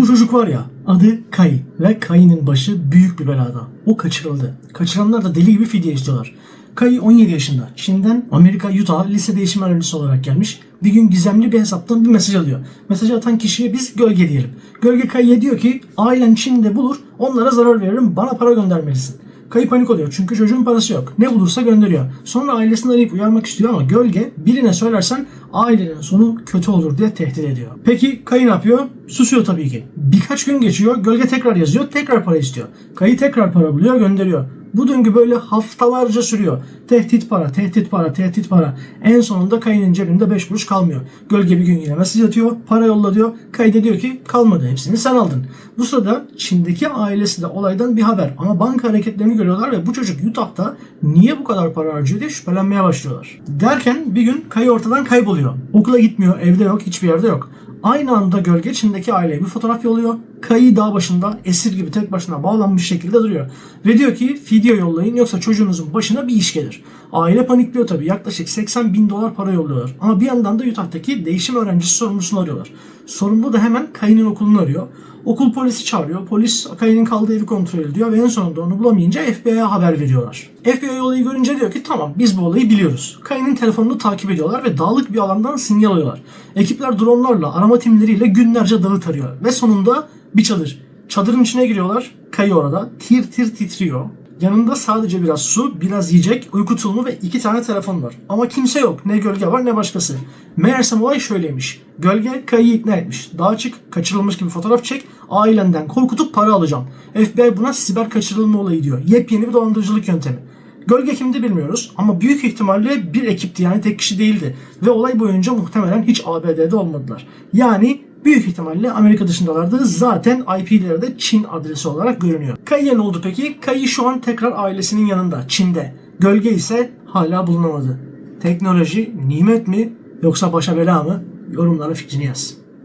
Bu çocuk var ya adı Kay ve Kay'ın başı büyük bir belada. O kaçırıldı. Kaçıranlar da deli gibi fidye istiyorlar. Kay 17 yaşında. Çin'den Amerika Utah lise değişim öğrencisi olarak gelmiş. Bir gün gizemli bir hesaptan bir mesaj alıyor. Mesajı atan kişiye biz gölge diyelim. Gölge Kay'a diyor ki ailen Çin'de bulur onlara zarar veririm bana para göndermelisin. Kayı panik oluyor çünkü çocuğun parası yok. Ne bulursa gönderiyor. Sonra ailesini arayıp uyarmak istiyor ama gölge birine söylersen ailenin sonu kötü olur diye tehdit ediyor. Peki Kayı ne yapıyor? Susuyor tabii ki. Birkaç gün geçiyor. Gölge tekrar yazıyor. Tekrar para istiyor. Kayı tekrar para buluyor gönderiyor. Bu döngü böyle haftalarca sürüyor. Tehdit para, tehdit para, tehdit para. En sonunda Kayı'nın cebinde 5 kuruş kalmıyor. Gölge bir gün yine mesaj atıyor, para yolla diyor. Kayı da diyor ki kalmadı hepsini sen aldın. Bu sırada Çin'deki ailesi de olaydan bir haber. Ama banka hareketlerini görüyorlar ve bu çocuk Utah'ta niye bu kadar para harcıyor diye şüphelenmeye başlıyorlar. Derken bir gün Kayı ortadan kayboluyor. Okula gitmiyor, evde yok, hiçbir yerde yok. Aynı anda gölge Çin'deki aileye bir fotoğraf yolluyor. Kayı dağ başında esir gibi tek başına bağlanmış şekilde duruyor. Ve diyor ki video yollayın yoksa çocuğunuzun başına bir iş gelir. Aile panikliyor tabii. Yaklaşık 80 bin dolar para yolluyorlar. Ama bir yandan da Utah'taki değişim öğrencisi sorumlusunu arıyorlar. Sorumlu da hemen Kayı'nın okulunu arıyor. Okul polisi çağırıyor. Polis Kayı'nın kaldığı evi kontrol ediyor ve en sonunda onu bulamayınca FBI'ye haber veriyorlar. FBI olayı görünce diyor ki tamam biz bu olayı biliyoruz. Kayı'nın telefonunu takip ediyorlar ve dağlık bir alandan sinyal alıyorlar. Ekipler dronlarla arama timleriyle günlerce dağı tarıyor ve sonunda bir çadır. Çadırın içine giriyorlar. Kayı orada. Tir tir titriyor. Yanında sadece biraz su, biraz yiyecek, uyku tulumu ve iki tane telefon var. Ama kimse yok. Ne gölge var ne başkası. Meğersem olay şöyleymiş. Gölge Kayı'yı ikna etmiş. Dağa çık, kaçırılmış gibi fotoğraf çek, ailenden korkutup para alacağım. FBI buna siber kaçırılma olayı diyor. Yepyeni bir dolandırıcılık yöntemi. Gölge kimdi bilmiyoruz ama büyük ihtimalle bir ekipti yani tek kişi değildi. Ve olay boyunca muhtemelen hiç ABD'de olmadılar. Yani büyük ihtimalle Amerika dışındalardı. Zaten IP'leri de Çin adresi olarak görünüyor. Kayı'ya ne oldu peki? Kayı şu an tekrar ailesinin yanında Çin'de. Gölge ise hala bulunamadı. Teknoloji nimet mi yoksa başa bela mı? Yorumlara fikrini yaz.